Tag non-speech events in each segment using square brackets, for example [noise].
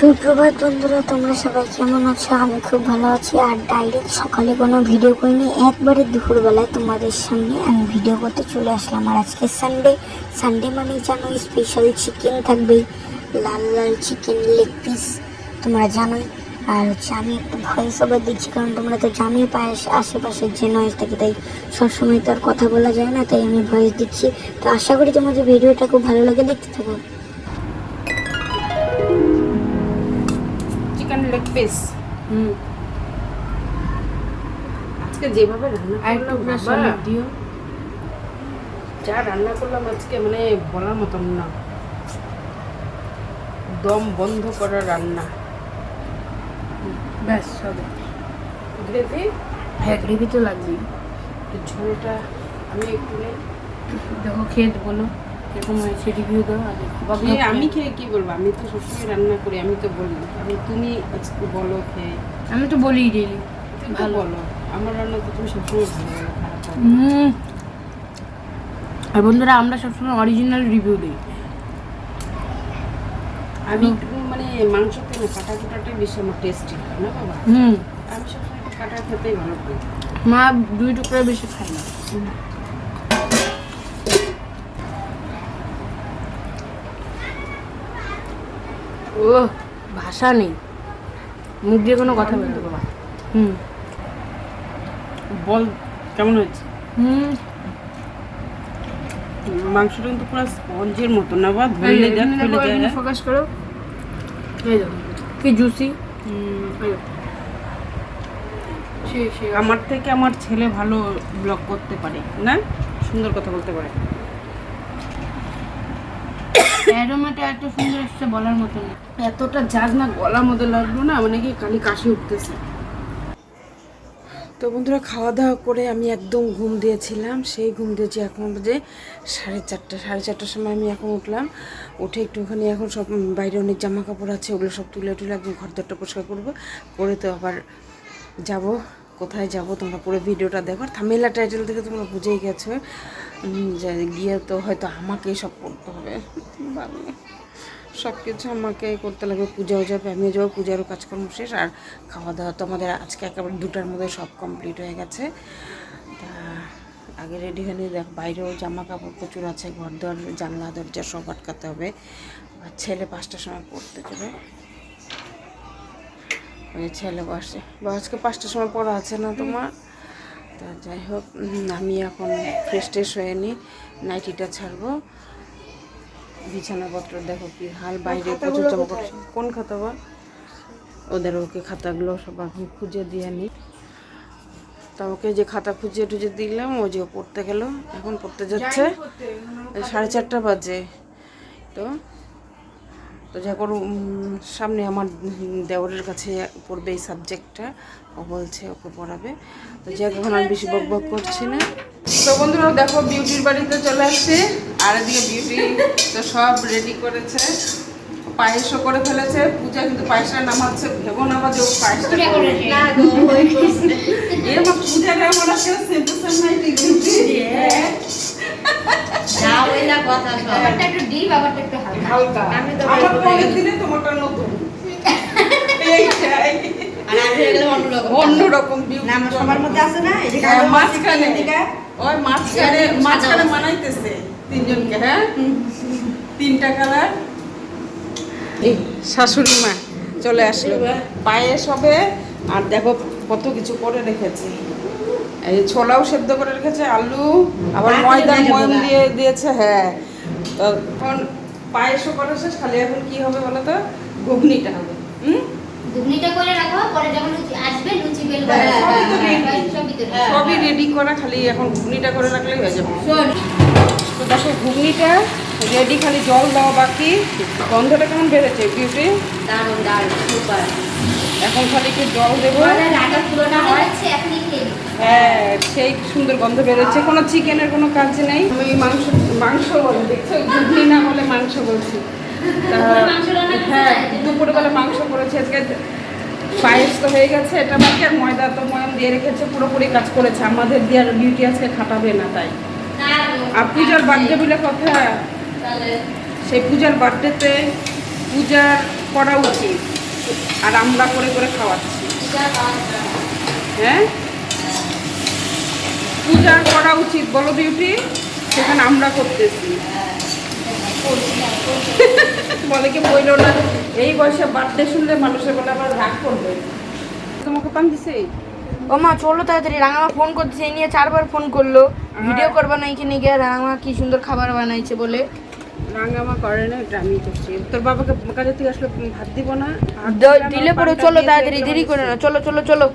সুপ্রভাত বন্ধুরা, তোমরা সবাই কেমন আছো? আমি খুব ভালো আছি। আর ডাইরেক্ট সকালে কোনো ভিডিও করিনি একবারে দুপুরবেলায় তোমাদের সামনে আমি ভিডিও করতে চলে আসলাম। আর আজকে সানডে সানডে মানে জানো স্পেশাল চিকেন থাকবে। লাল লাল চিকেন লেগ পিস তোমরা জানোই। আর হচ্ছে আমি একটু ভয়েস ওভার দিচ্ছি, কারণ তোমরা তো জানোই, পাশ আশেপাশের যে নয়েজ থাকে, তাই সবসময় তো আর কথা বলা যায় না, তাই আমি ভয়েস দিচ্ছি। তো আশা করি তোমাদের ভিডিওটা খুব ভালো লাগে, দেখতে থাকো। পিস হুম। আজকে যেভাবে রান্না করলাম দিও। যা রান্না করলাম আজকে মানে বলার মতন না। দম বন্ধ করা রান্না। ব্যাস হবে গ্রেভি? হ্যাঁ গ্রেভি তো লাগবেই। ঝোলটা আমি একটু দেখো খেয়ে বলো এরকম হয়েছে রিভিউ দাও আগে আমি খেয়ে কি বলব? আমি তো সবসময় রান্না করি আমি তো বলি। আমি তুমি বলো খেয়ে। আমি তো বলি ডেলি তো বলো। আমার রান্না তো তুমি সবসময় ভালো বলো আর বন্ধুরা আমরা সবসময় অরিজিনাল রিভিউ দিই। আমি মানে মাংসতে না কাটা কুটাটাই বেশি আমার টেস্টি না বাবা? হুম। আমি সবসময় কাটা খেতেই ভালো পাই মা দুই টুকরা বেশি খাই না। ও ভাষা নেই। মুখ দিয়ে কোনো কথা বলতে বাবা হুম। বল কেমন হয়েছে? হুম। মাংসটা কিন্তু পুরো স্পঞ্জের মতো না বা? ধরলে যা ফেলে যায় ফোকাস করো। এই দেখো কি জুসি আমার থেকে আমার ছেলে ভালো ব্লগ করতে পারে না? সুন্দর কথা বলতে পারে। অ্যারোমাটা এত সুন্দর এসছে বলার মতো না এতটা জাজ না গলার মধ্যে লাগল না মানে কি খালি কাশি উঠতেছে। তো বন্ধুরা, খাওয়া দাওয়া করে আমি একদম ঘুম দিয়েছিলাম। সেই ঘুম দিয়েছি এখন বাজে সাড়ে চারটা, সাড়ে চারটার সময় আমি এখন উঠলাম। উঠে একটুখানি এখন সব বাইরে অনেক জামা কাপড় আছে, ওগুলো সব তুলে টুলে একদম ঘর দরটা পরিষ্কার করব। করে তো আবার যাব। কোথায় যাব তোমরা পুরো ভিডিওটা দেখো। থামেলা টাইটেল থেকে তোমরা বুঝেই গেছো গিয়ে তো হয়তো আমাকেই সব করতে হবে। বাবা সব কিছু আমাকে করতে লাগবে পূজাও যাবে, আমিও যাব পূজারও কাজকর্ম শেষ। আর খাওয়া দাওয়া তো আমাদের আজকে একেবারে দুটার মধ্যে সব কমপ্লিট হয়ে গেছে। তা আগে রেডি হয়ে দেখ বাইরেও জামা কাপড় প্রচুর আছে ঘর দর জানলা, দরজা সব আটকাতে হবে। আর ছেলে পাঁচটার সময় পড়তে যাবে ওই ছেলে বসে বা আজকে পাঁচটার সময় পড়া আছে না তোমার? তা যাই হোক আমি এখন ফ্রেশ ট্রেশ হয়ে নিই নাইটিটা ছাড়বো। বিছানাপত্র দেখো কি হাল বাইরে প্রচুর জামা কোন খাতা বা? ওদের ওকে খাতাগুলো সব আমি খুঁজে দিয়ে নি। তা ওকে যে খাতা খুঁজে টুজে দিলাম ও যে পড়তে গেল এখন পড়তে যাচ্ছে। সাড়ে চারটা বাজে। তো তো যাই করো সামনে আমার দেওরের কাছে পড়বে এই সাবজেক্টটা ও বলছে ওকে পড়াবে। তো যাক এখন আর বেশি বক বক করছি না। তো বন্ধুরা, দেখো বিউটির বাড়িতে চলে আসছে। আর এদিকে বিউটি তো সব রেডি করেছে। পায়েসও করে ফেলেছে। পূজা কিন্তু পায়েসটা নামাচ্ছে ভেবো না বা যে ও পায়েসটা এ মা পূজা রে মনে হচ্ছে অন্যরকম। সবার মধ্যে আছে না, এই যে হ্যাঁ, কালো মাঝখানে। ওই মাঝখানে মাঝখানে মানাইতেছে তিনজনকে হ্যাঁ? তিনটা কালার। এই শাশুড়ি মা চলে আসলো। পায়েস হবে আর দেখো কত কিছু করে রেখেছে। এই ছোলাও সেদ্ধ করে রেখেছে আলু আবার ময়দা ময়ম দিয়ে দিয়েছে হ্যাঁ। তো এখন পায়েসও করা শেষ খালি এখন কি হবে বলো তো? ঘুগনিটা হবে হুম? ঘুগনিটা করে রাখো পরে যখন লুচি আসবে লুচি বেলবো হ্যাঁ, সবই রেডি করা খালি এখন ঘুগনিটা করে রাখলেই হয়ে যাবে। তো দেখো ঘুগনিটা রেডি খালি জল দেওয়া বাকি গন্ধটা কেমন বেড়েছে? বিউটি দারুণ। এখন খালি একটু জল দেবো। বলে হয়। হ্যাঁ সেই সুন্দর গন্ধ বেরোচ্ছে। কোনো চিকেনের কোনো কাজ নেই। আমি মাংস মাংস বলে দেখছ? ঘুগনি না বলে মাংস বলছি। হ্যাঁ দুপুরবেলা মাংস করেছে। আজকে পায়েস তো হয়ে গেছে এটা বাকি আর ময়দা তো ময়ম দিয়ে রেখেছে পুরোপুরি কাজ করেছে। আমাদের দিয়ে আর ডিউটি আজকে খাটাবে না তাই। না, আর পূজার বার্থডে বলে কথা সেই পূজার বার্থডেতে পূজার করা উচিত। আর আমরা করে করে খাওয়াচ্ছি। হ্যাঁ? পূজা করা উচিত বলো বিউটি। সেখানে আমরা করতেছি। বলে কি বইল না? এই বয়সে বার্থডে শুনলে মানুষের বলে আবার রাগ করবে। তোমাকে পান দিছে? ও মা চলো তাড়াতাড়ি। রাঙামা ফোন করছে এই নিয়ে চারবার ফোন করল। ভিডিও করবা না এখানে গিয়ে। রাঙামা কি সুন্দর খাবার বানাইছে বলে। রাঙ্গামা করে না এটা আমি করছি। তোর বাবাকে কাজে আসলে ভাত দিব না দিলে দিলে পরে চলো তাড়াতাড়ি দেরি করে না। চলো চলো চলো।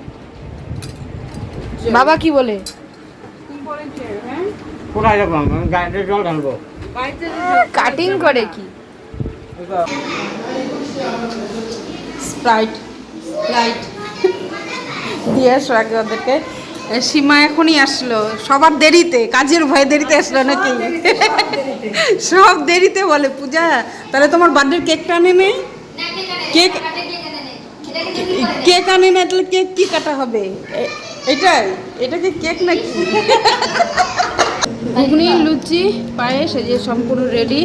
বাবা কি বলে? কি বলেছে হ্যাঁ? কোথায় যাব গাড়িতে জল ঢালবো। কাটিং করে কি? স্প্রাইট স্প্রাইট [laughs] দিয়ে আসো আগে ওদেরকে। সীমা এখনই আসলো। সবার দেরিতে, কাজের ভয়ে দেরিতে আসলো নাকি? সব দেরিতে বলে, পূজা, তাহলে তোমার বার্থডের কেকটা আনে নে। কেক কেক আনে না, তাহলে কেক কি কাটা হবে? এটাই, এটা কি কেক নাকি? ঘুগনি, লুচি, পায়েস, এই যে সম্পূর্ণ রেডি।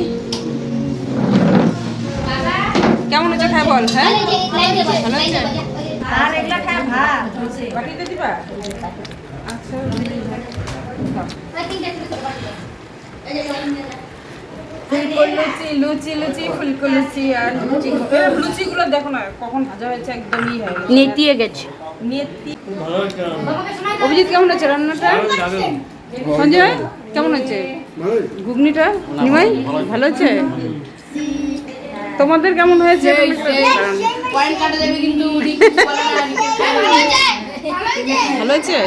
কেমন হচ্ছে খাই বল হ্যাঁ? বাটিতে দিবা? আচ্ছা। লুচি লুচি লুচি ফুলকো লুচি আর লুচি। লুচিগুলো দেখো না কখন ভাজা হয়েছে একদমই হয়ে গেছে। নেতিয়ে গেছে। নেতি অভিজিৎ কেমন হচ্ছে রান্নাটা? সঞ্জয় কেমন হচ্ছে ঘুগনিটা? নিমাই ভালো হচ্ছে তোমাদের কেমন হয়েছে? পয়েন্ট কাটা দেবে কিন্তু ভালো হয়েছে?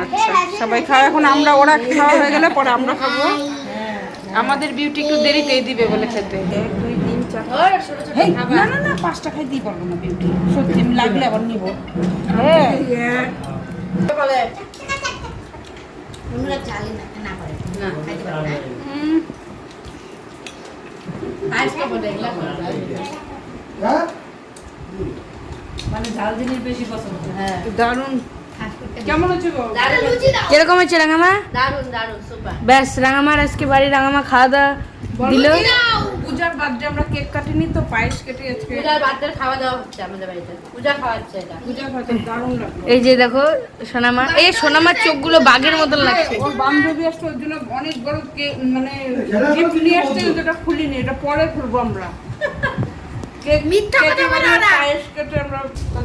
আচ্ছা সবাই খাওয়া এখন আমরা ওরা খাওয়া হয়ে গেলে পরে আমরা খাব। আমাদের বিউটি একটু দেরিতেই দিবে বলে খেতে। দুই তিন চার না না না পাঁচটা খাই দিই পারব না বিউটি। সত্যি লাগলে আবার নিবো। হ্যাঁ? উম, দারুণ। কেমন হচ্ছে গো? কীরকম হচ্ছে রাঙামা? দারুণ দারুণ সুপার ব্যাস রাঙামার আজকে বাড়ি রাঙামা খাওয়া দাওয়া দিল। পূজার বার্থডে আমরা কেক কাটিনি তো পায়েস কেটে আজকে। পূজার বার্থডে খাওয়া দাওয়া হচ্ছে আমাদের বাড়িতে। পূজা খাওয়াচ্ছে এটা। পূজা খাতে দারুণ লাগল। এই যে দেখো সোনামা। এই সোনামার চোখগুলো বাঘের মতন লাগছে। ওর বান্ধবী আসছে ওর জন্য অনেক বড় কেক মানে গিফট নিয়ে আসছে কিন্তু এটা খুলিনি এটা পরে খুলবো আমরা।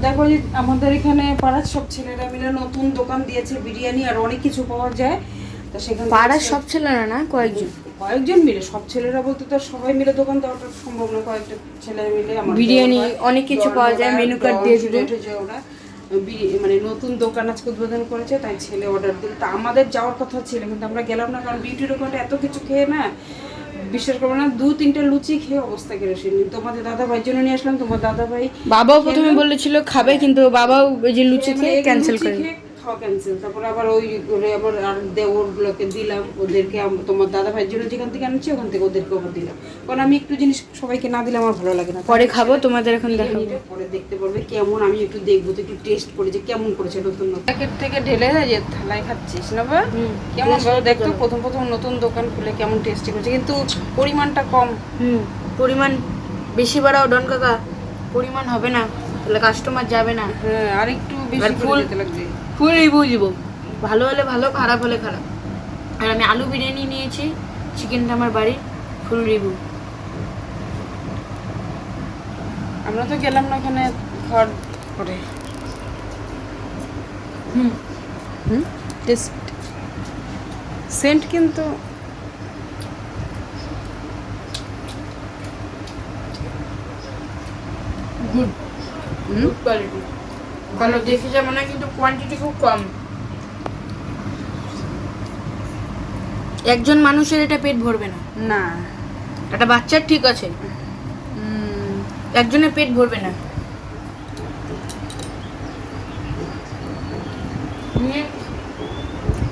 দেখো আমাদের এখানে পাড়ার সব ছেলেরা মিলে নতুন দোকান দিয়েছে বিরিয়ানি আর অনেক কিছু পাওয়া যায়। তো সেখানে পাড়ার সব ছেলেরা না? কয়েকজন? কয়েকজন মিলে সব ছেলেরা বলতে তো সবাই মিলে দোকান দেওয়াটা সম্ভব না কয়েকটা ছেলে মিলে বিরিয়ানি, অনেক কিছু পাওয়া যায়, card দল দিয়ে যায় ওরা। মানে নতুন দোকান আজকে উদ্বোধন করেছে তাই ছেলে অর্ডার দিল। তা আমাদের যাওয়ার কথা ছিল কিন্তু আমরা গেলাম না কারণ বিউটি ওখানে এত কিছু খেয়ে না বিশ্বাস করব না দু তিনটা লুচি খেয়ে অবস্থা কেরোসিনি তোমাদের দাদা ভাইয়ের জন্য নিয়ে আসলাম তোমার দাদা ভাই বাবাও প্রথমে বলেছিল খাবে কিন্তু বাবাও ওই যে লুচি খেয়ে ক্যান্সেল করে ক্যান্সেল তারপর আবার ওই করে আবার আর দেওরগুলোকে দিলাম ওদেরকে তোমার দাদা ভাইয়ের জন্য যেখান থেকে আনছি ওখান থেকে ওদেরকে আবার দিলাম। কারণ আমি একটু জিনিস সবাইকে না দিলে আমার ভালো লাগে না। পরে খাব তোমাদের এখন দেখাবো। বিরিয়ানিটা পরে দেখতে পারবে কেমন আমি একটু দেখব তো একটু টেস্ট করে যে কেমন করেছে নতুন নতুন। প্যাকেট থেকে ঢেলে যে থালায় খাচ্ছিস না বা? কেমন ভালো দেখতো প্রথম প্রথম নতুন দোকান খুলে কেমন টেস্টি করেছে। কিন্তু পরিমাণটা কম। হুম পরিমাণ বেশি বাড়াও ডন কাকা। পরিমাণ হবে না তাহলে কাস্টমার যাবে না। হ্যাঁ আর একটু বেশি ফুল- রিভিউ দিব ভালো হলে ভালো খারাপ হলে খারাপ। আর আমি আলু বিরিয়ানি নিয়েছি চিকেনটা আমার বাড়ির ফুল রিভিউ। আমরা তো গেলাম না ওখানে ঘর করে হুম। হুম? টেস্ট। সেন্ট কিন্তু গুড গুড কোয়ালিটি দেখে যাব না কিন্তু কোয়ান্টিটি খুব কম। একজন মানুষের এটা পেট ভরবে না। না। একটা বাচ্চার ঠিক আছে। একজনের পেট ভরবে না।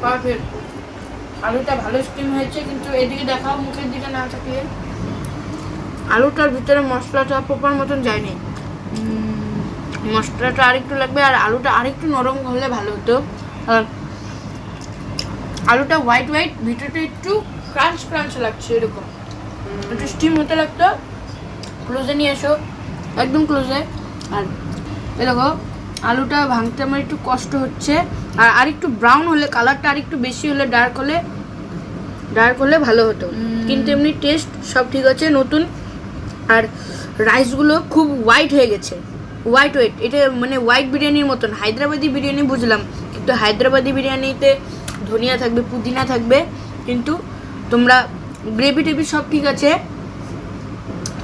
পারফেক্ট আলুটা ভালো স্টিম হয়েছে কিন্তু এদিকে দেখাও মুখের দিকে না তাকিয়ে। আলুটার ভিতরে মশলাটা প্রপার মতন যায়নি। মশলাটা আরেকটু লাগবে আর আলুটা আরেকটু নরম হলে ভালো হতো। আর আলুটা হোয়াইট হোয়াইট ভিতরটা একটু ক্রাঞ্চ ক্রাঞ্চ লাগছে এরকম। একটু স্টিম হতে লাগতো। ক্লোজে নিয়ে এসো। একদম ক্লোজে আর এরকম আলুটা ভাঙতে আমার একটু কষ্ট হচ্ছে। আর আরেকটু ব্রাউন হলে কালারটা আরেকটু বেশি হলে ডার্ক হলে ডার্ক হলে ভালো হতো। কিন্তু এমনি টেস্ট সব ঠিক আছে নতুন। আর রাইসগুলো খুব হোয়াইট হয়ে গেছে। হোয়াইট ওয়েট এটা মানে হোয়াইট বিরিয়ানির মতন, হায়দ্রাবাদি বিরিয়ানি বুঝলাম, কিন্তু হায়দ্রাবাদি বিরিয়ানিতে ধনিয়া থাকবে, পুদিনা থাকবে, কিন্তু তোমরা গ্রেভি টেভি সব ঠিক আছে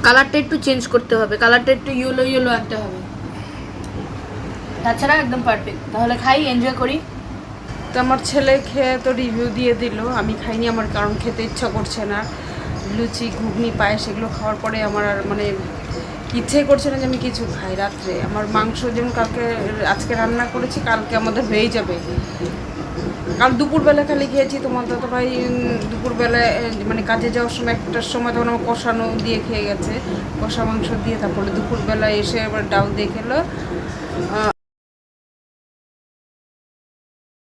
কালারটা একটু চেঞ্জ করতে হবে কালারটা একটু ইয়েলো ইয়েলো আনতে হবে। তাছাড়া একদম পারফেক্ট তাহলে খাই এনজয় করি। তো আমার ছেলে খেয়ে তো রিভিউ দিয়ে দিল, আমি খাইনি আমার, কারণ খেতে ইচ্ছা করছে না। লুচি, ঘুগনি, পায়েস, এগুলো খাওয়ার পরে আমার আর মানে ইচ্ছে করছে না যে আমি কিছু খাই রাত্রে। আমার মাংস যেমন কালকে, আজকে রান্না করেছি, কালকে আমাদের হয়ে যাবে। কাল দুপুরবেলা খালি খেয়েছি তোমার দাদা ভাই দুপুরবেলায় মানে কাজে যাওয়ার সময় একটার সময় তখন আমার কষানো দিয়ে খেয়ে গেছে। কষা মাংস দিয়ে তারপরে দুপুরবেলায় এসে আবার ডাল দিয়ে খেলো।